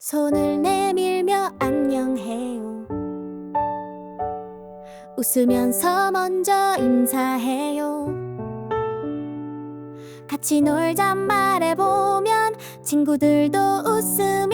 손을 내밀며 안녕해요. 웃으면서 먼저 인사해요. 같이 놀자 말해보면 친구들도 웃음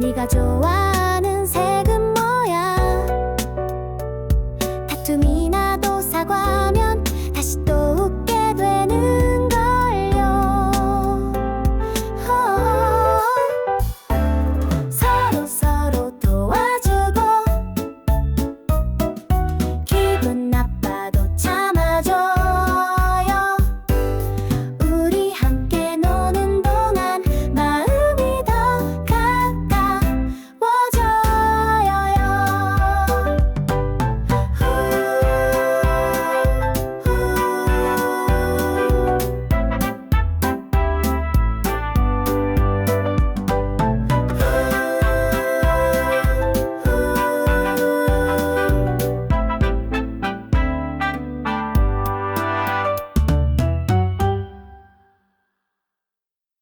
네가 좋아하는 색은 뭐야? 다툼이나 도 사과